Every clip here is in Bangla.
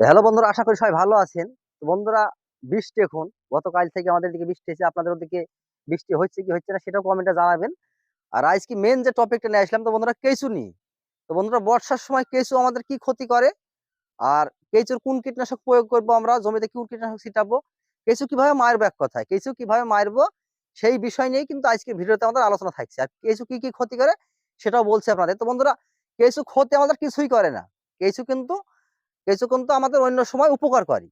হ্যালো বন্ধুরা, আশা করি সবাই ভালো আছেন। বন্ধুরা, বৃষ্টি এখন। গতকাল থেকে আমাদের দিকে বৃষ্টি হয়েছে। আপনাদের দিকে বৃষ্টি হচ্ছে কি হচ্ছে না সেটাও কমেন্টে জানাবেন। আর আজকে মেন যে টপিকটা নিয়ে আসলাম তো বন্ধুরা, কেঁচু নিয়ে। তো বন্ধুরা, বর্ষার সময় কেঁচু আমাদের কি ক্ষতি করে? আর কেঁচুর কোন কীটনাশক প্রয়োগ করব আমরা? জমিতে কোন কীটনাশক ছিটাবো? কেঁচু কীভাবে মারবো এক কথায়? কেঁচু কীভাবে মারবো? সেই বিষয় নিয়ে কিন্তু আজকে ভিডিওতে আমাদের আলোচনা থাকছে। আর কেঁচু কি কি ক্ষতি করে সেটাও বলছে আপনাদের। তো বন্ধুরা, কেঁচু ক্ষতি আমাদের কিছুই করে না। কেঁচু কিন্তু কেঁচু কিন্তু আমাদের অন্য সময় উপকার করে।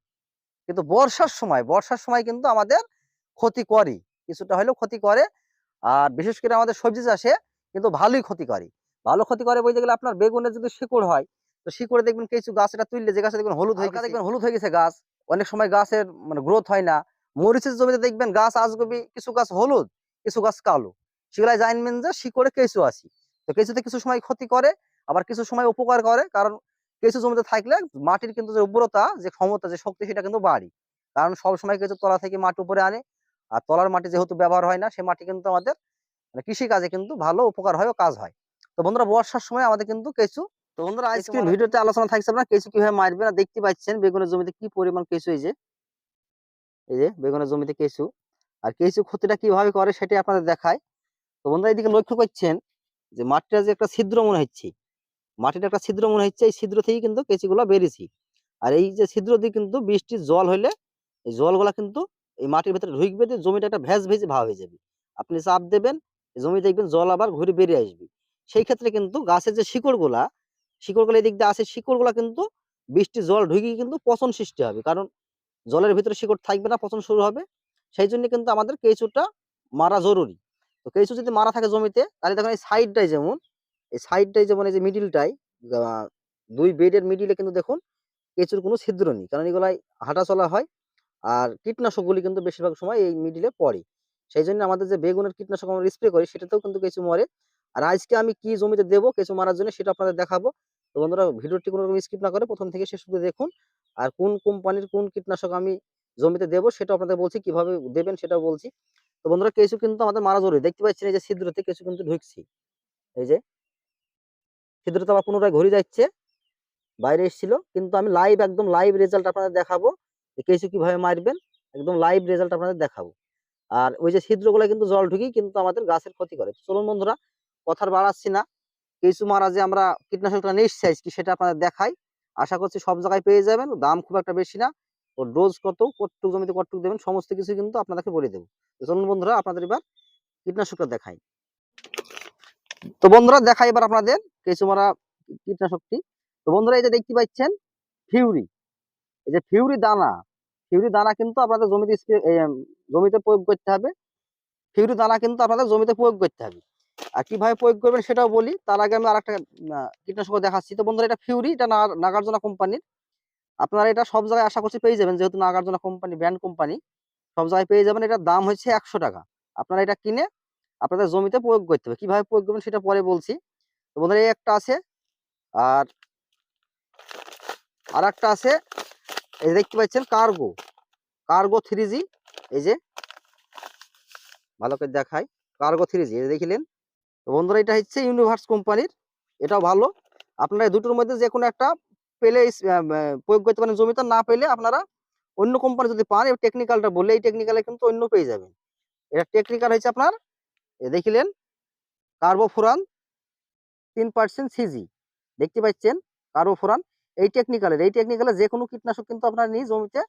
কিন্তু বর্ষার সময় বর্ষার সময় কিন্তু আমাদের ক্ষতি করে। কিছুটা হলেও ক্ষতি করে। আর বিশেষ করে আমাদের সবজি চাষে কিন্তু ভালোই ক্ষতি করে। ভালো ক্ষতি করে বলতে গেলে আপনার বেগুনের যদি শিকড় হয় তো শিকড়ে দেখবেন কিছু গাছটা তুললে যে গাছে দেখবেন হলুদ হয়ে গেছে। দেখবেন হলুদ হয়ে গেছে গাছ। অনেক সময় গাছের মানে গ্রোথ হয় না। মরিচের জমিতে দেখবেন গাছ আসগবি কিছু গাছ হলুদ কিছু গাছ কালো। সেগুলাই জানবেন যে শিকড়ে কেঁচু আসি তো কেঁচুতে কিছু সময় ক্ষতি করে আবার কিছু সময় উপকার করে। কারণ কেঁচু জমিতে থাকলে মাটির কিন্তু যে উর্বরতা যে ক্ষমতা যে শক্তি সেটা কিন্তু বাড়ি। কারণ সব সময় কেঁচু তলা থেকে মাটি উপরে আনে। আর তলার মাটি যেহেতু ব্যবহার হয় না সে মাটি কিন্তু আমাদের মানে কৃষি কাজে কিন্তু ভালো উপকার হয় ও কাজ হয়। তো বন্ধুরা বর্ষার সময় আমাদের কিন্তু কেঁচু তো বন্ধুরা আজকে ভিডিওতে আলোচনা থাকছে আপনার কেঁচু কীভাবে মারবে না দেখতে পাচ্ছেন বেগুনের জমিতে কি পরিমাণ কেঁচু এই যে। এই যে বেগুনের জমিতে কেঁচু আর কেঁচু ক্ষতিটা কীভাবে করে সেটাই আপনাদের দেখায়। তো বন্ধুরা এদিকে লক্ষ্য করছেন যে মাটিটা যে একটা ছিদ্র মনে হচ্ছে। মাটির একটা ছিদ্র মনে হচ্ছে, এই ছিদ্র থেকেই কিন্তু কেঁচিগুলো বেরিয়েছি। আর এই যে ছিদ্র দিয়ে কিন্তু বৃষ্টির জল হইলে, এই জলগুলা কিন্তু এই মাটির ভিতরে ঢুকবে দিয়ে জমিটা একটা ভেজ ভেজে ভাব হয়ে যাবে। আপনি চাপ দেবেন, জমি দেখবেন জল আবার ঘুরে বেরিয়ে আসবে। সেই ক্ষেত্রে কিন্তু গাছের যে শিকড়গুলা, শিকড়গুলো এদিক দিয়ে আসে শিকড়গুলা কিন্তু বৃষ্টির জল ঢুকে কিন্তু পচন সৃষ্টি হবে। কারণ জলের ভিতরে শিকড় থাকবে না, পচন শুরু হবে। সেই জন্য কিন্তু আমাদের কেঁচুটা মারা জরুরি। তো কেঁচু যদি মারা থাকে জমিতে, তাহলে দেখুন এই সাইডটাই যেমন এই সাইডটাই যেমন এই যে মিডিলটাই দুই বেডের মিডিলে কিন্তু দেখুন কেঁচুর কোনো ছিদ্র নেই। কারণ এগুলাই হাঁটা চলা হয় আর কীটনাশকগুলি কিন্তু বেশিরভাগ সময় এই মিডিলে পড়ে। সেই জন্য আমাদের যে বেগুনের কীটনাশক আমরা স্প্রে করি, সেটাতেও কিন্তু কেঁচু মরে। আর আজকে আমি কি জমিতে দেবো কেঁচু মারার জন্য সেটা আপনাদের দেখাবো। তো বন্ধুরা, ভিডিওটি কোনো রকম স্কিপ না করে প্রথম থেকে শেষ অব্দি দেখুন। আর কোন কোম্পানির কোন কীটনাশক আমি জমিতে দেবো সেটা আপনাদের বলছি, কীভাবে দেবেন সেটা বলছি। তো বন্ধুরা কেঁচু কিন্তু আমাদের মারা জরুরি। দেখতে পাচ্ছেন এই যে ছিদ্রতে কেঁচু কিন্তু ঢুকছি। এই যে ছিদ্রতে আবার পুনরায় ঘুরে যাচ্ছে। বাইরে এসেছিল। কিন্তু আমি লাইভ একদম লাইভ রেজাল্ট আপনাদের দেখাবো। কেঁচু কীভাবে মারবেন? একদম লাইভ রেজাল্ট আপনাদের দেখাবো। আর ওই যে ছিদ্রগুলো কিন্তু জল ঢুকেই কিন্তু আমাদের গাছের ক্ষতি করে। চলুন বন্ধুরা, কথার বাড়াচ্ছি না। কেঁচু মারা যে আমরা কীটনাশকটা নিয়ে এসছি আজকে, সেটা আপনাদের দেখাই। আশা করছি সব জায়গায় পেয়ে যাবেন। দাম খুব একটা বেশি না। ওর ডোজ কত কটটুক জমিতে কটটুক দেবেন, সমস্ত কিছু কিন্তু আপনাদেরকে বলে দেবো। চলুন বন্ধুরা, আপনাদের এবার কীটনাশকটা দেখাই। তো বন্ধুরা দেখাই এবার আপনাদের কেঁচু মারা কীটনাশকটি। তো বন্ধুরা এই যে দেখতে পাচ্ছেন, ফিউরি। এই যে ফিউরি দানা ফিউরি দানা কিন্তু আপনাদের জমিতে জমিতে প্রয়োগ করতে হবে। ফিউরি দানা কিন্তু আপনাদের জমিতে প্রয়োগ করতে হবে। আর কীভাবে প্রয়োগ করবেন সেটাও বলি, তার আগে আমি আর একটা কীটনাশক দেখাচ্ছি। তো বন্ধুরা এটা ফিউরি, এটা নাগার্জুনা কোম্পানির। আপনারা এটা সব জায়গায় আশা করছি পেয়ে যাবেন, যেহেতু নাগার্জুনা কোম্পানি, ব্র্যান্ড কোম্পানি, সব জায়গায় পেয়ে যাবেন। এটার দাম হচ্ছে একশো টাকা। আপনারা এটা কিনে আপনাদের জমিতে প্রয়োগ করতে হবে। কীভাবে প্রয়োগ করবেন সেটা পরে বলছি। তো বন্ধুরা, এই একটা আছে। আর আর একটা আছে। এই যে দেখতে পাচ্ছেন কার্গো কার্গো থ্রি জি এই যে, ভালো করে দেখাই। কার্গো থ্রি জি দেখিলেন। তো বন্ধুরা, এটা হচ্ছে ইউনিভার্স কোম্পানির এটাও ভালো। আপনারা দুটোর মধ্যে যে কোনো একটা পেলে প্রয়োগ করতে পারেন। জমিতে না পেলে আপনারা অন্য কোম্পানি যদি পান টেকনিক্যালটা বললে, এই টেকনিক্যালে কিন্তু অন্য পেয়ে যাবেন। এটা টেকনিক্যাল হচ্ছে আপনার দেখিলেন কার্বোফোরান তিন পার্সেন্ট সিজি দেখতে পাচ্ছেন কার্বোফোরান। এই টেকনিক্যালের এই টেকনিক্যালে যে কোনো কীটনাশক কিন্তু আপনার নিয়ে জমিতে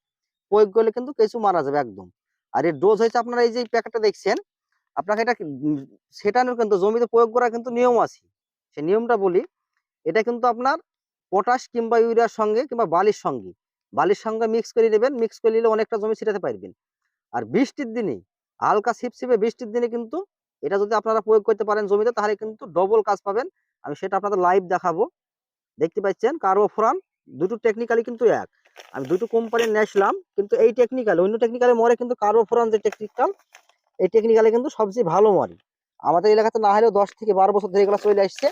প্রয়োগ করলে কিন্তু কেঁচু মারা যাবে একদম। আর এর ডোজ হয়েছে আপনারা এই যে প্যাকেটটা দেখছেন, আপনাকে এটা সেটানোর কিন্তু, জমিতে প্রয়োগ করার কিন্তু নিয়ম আছে। সে নিয়মটা বলি, এটা কিন্তু আপনার পটাশ কিংবা ইউরিয়ার সঙ্গে কিংবা বালির সঙ্গে বালির সঙ্গে মিক্স করে নেবেন মিক্স করে নিলে অনেকটা জমি ছিটাতে পারবেন। আর বৃষ্টির দিনে, হালকা ছিপছিপে বৃষ্টির দিনে কিন্তু এটা যদি আপনারা প্রয়োগ করতে পারেন জমিতে, তাহলে কিন্তু ডবল কাজ পাবেন। আমি সেটা আপনাদের লাইভ দেখাবো। দেখতে পাচ্ছেন, কার্বোফোরান দুটো টেকনিক্যালি কিন্তু এক। আমি দুটো কোম্পানি নিয়েছিলাম কিন্তু এই টেকনিক্যাল অন্য টেকনিক্যালে মরে কিন্তু কার্বোফোরান যে টেকনিক্যাল এই টেকনিক্যালে কিন্তু সবচেয়ে ভালো মরে। আমাদের এলাকাতে না হলেও দশ থেকে বারো বছর ধরে এগুলো চলে আসছে।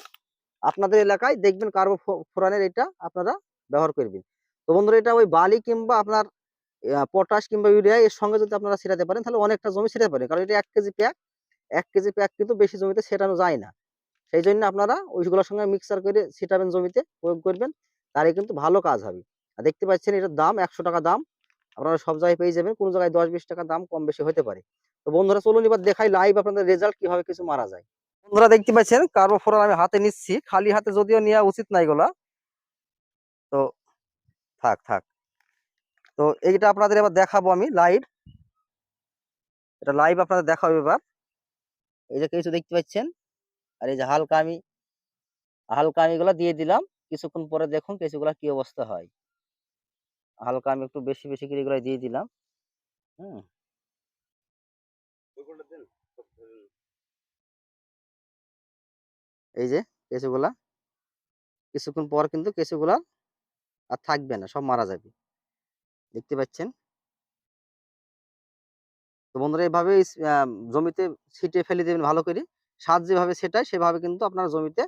আপনাদের এলাকায় দেখবেন কার্বো ফোরানের এটা আপনারা ব্যবহার করবেন। তো বন্ধুরা, এটা ওই বালি কিংবা আপনার পটাশ কিংবা ইউরিয়া এর সঙ্গে যদি আপনারা ছেটাতে পারেন, তাহলে অনেকটা জমি ছেটাতে পারেন। কারণ এটা এক কেজি প্যাক। এক কেজি প্যাক কিন্তু বেশি জমিতে ছেটানো যায় না। সেই জন্য আপনারা ওইগুলোর সঙ্গে মিক্সার করে ছিটাবেন জমিতে, প্রয়োগ করবেন তাহলে কিন্তু ভালো কাজ হবে। আর দেখতে পাচ্ছেন এটার দাম একশো টাকা দাম। আপনারা সব জায়গায় পেয়ে যাবেন, কোনো জায়গায় দশ বিশ টাকা দাম কম বেশি হতে পারে। তো বন্ধুরা, চলুন এবার দেখাই লাইভ আপনাদের রেজাল্ট কীভাবে কিছু মারা যায়। বন্ধুরা, দেখতে পাচ্ছেন কার্বোফোরান আমি হাতে নিচ্ছি, খালি হাতে যদিও নেওয়া উচিত না এগুলা। তো থাক থাক। তো এইটা আপনাদের এবার দেখাবো আমি লাইভ এটা লাইভ আপনাদের দেখাবো এবার। এই যে কিছু দেখতে পাচ্ছেন? আর এই যে হালকা আমি হালকা আমি এগুলা দিয়ে দিলাম। কিছুক্ষণ পরে দেখুন কিছুগুলা কি অবস্থা হয়। হালকা আমি একটু বেশি বেশি করে এগুলো দিয়ে দিলাম। হুম। এই যে কেঁচুগুলা কিছুক্ষণ পর কিন্তু কেঁচুগুলা আর থাকবে না সব মারা যাবে। দেখতে পাচ্ছেন? তো বন্ধুরা এইভাবে আহ, জমিতে ছিটিয়ে ফেলে দেবেন ভালো করে সার যেভাবে সেটায় সেভাবে কিন্তু আপনার জমিতে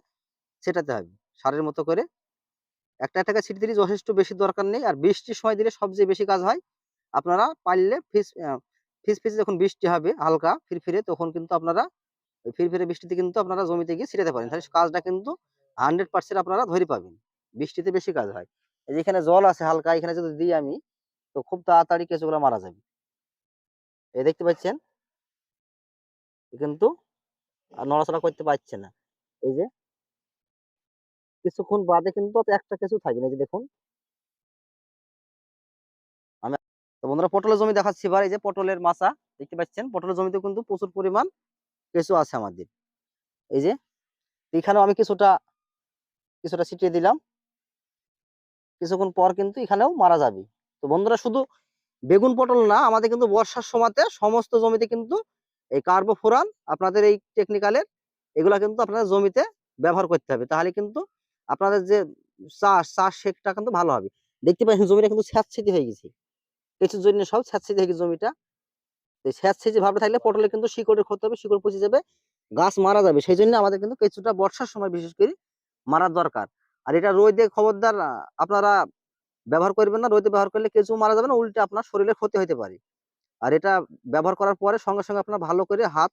ছেটাতে হবে। সারের মতো করে একটা টাকা ছিটি দিলে যথেষ্ট বেশি দরকার নেই। আর বৃষ্টির সময় দিলে সবচেয়ে বেশি কাজ হয় আপনারা পারলে ফিস ফিস ফিসে যখন বৃষ্টি হবে হালকা ফিরফিরে তখন কিন্তু আপনারা ফিরফিরে বৃষ্টিতে কিন্তু আপনারা জমিতে গিয়ে ছিটাতে পারেন। তাহলে কাজটা কিন্তু হান্ড্রেড পার্সেন্ট আপনারা ধরে পাবেন। বৃষ্টিতে বেশি কাজ হয়। এখানে জল আছে হালকা এখানে যদি দিই আমি তো খুব তাড়াতাড়ি কেঁচুগুলো মারা যাবে। এই দেখতে পাচ্ছেন? কিন্তু আর নড়াচড়া করতে পারছে না। এই যে কিছুক্ষণ বাদে কিন্তু একটা কিছু থাকবে না যে দেখুন। আমি বন্ধুরা পটলের জমি দেখাচ্ছি এবার এই যে পটলের মাছা দেখতে পাচ্ছেন? পটলের জমিতে কিন্তু প্রচুর পরিমাণ কেঁচু আছে আমাদের। এই যে এখানেও আমি কিছুটা কিছুটা ছিটিয়ে দিলাম। কিছুক্ষণ পর কিন্তু এখানেও মারা যাবে। তো বন্ধুরা শুধু বেগুন পটল না, আমাদের কিন্তু বর্ষার সময়তে সমস্ত জমিতে কিন্তু এই কার্বোফোরান, আপনাদের এই টেকনিক্যালের এগুলা কিন্তু আপনাদের জমিতে ব্যবহার করতে হবে। তাহলে কিন্তু আপনাদের যে চাষ চাষ সেটা কিন্তু ভালো হবে। দেখতে পাচ্ছেন জমিটা কিন্তু স্যাঁতসেঁতে হয়ে গেছে। কিছুর জন্য সব স্যাঁতসেঁতে হয়ে গেছে জমিটা। তো স্যাঁতসেঁতে ভাবে থাকলে পটলে কিন্তু শিকড়ের ক্ষতি হবে, শিকড় পচে যাবে, গাছ মারা যাবে। সেই জন্য আমাদের কিন্তু কিছুটা বর্ষার সময় বিশেষ করে মারার দরকার। আর এটা রোদে খবরদার, আপনারা ব্যবহার করবেন না, রোদে ব্যবহার করলে কেঁচু মারা যাবে না, উল্টে আপনার শরীরে ক্ষতি হতে পারে। আর এটা ব্যবহার করার পরে সঙ্গে সঙ্গে আপনার ভালো করে হাত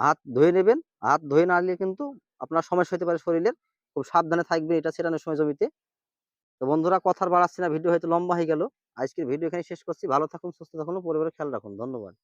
হাত ধুয়ে নেবেন। হাত ধুয়ে না নিলে কিন্তু আপনার সমস্যা হতে পারে শরীরের। খুব সাবধানে থাকবেন এটা ছেটানোর সময় জমিতে। তো বন্ধুরা, কথার বাড়াচ্ছি না, ভিডিও হয়তো লম্বা হয়ে গেল। আজকের ভিডিও এখানে শেষ করছি। ভালো থাকুন, সুস্থ থাকুন, পরিবারের খেয়াল রাখুন। ধন্যবাদ।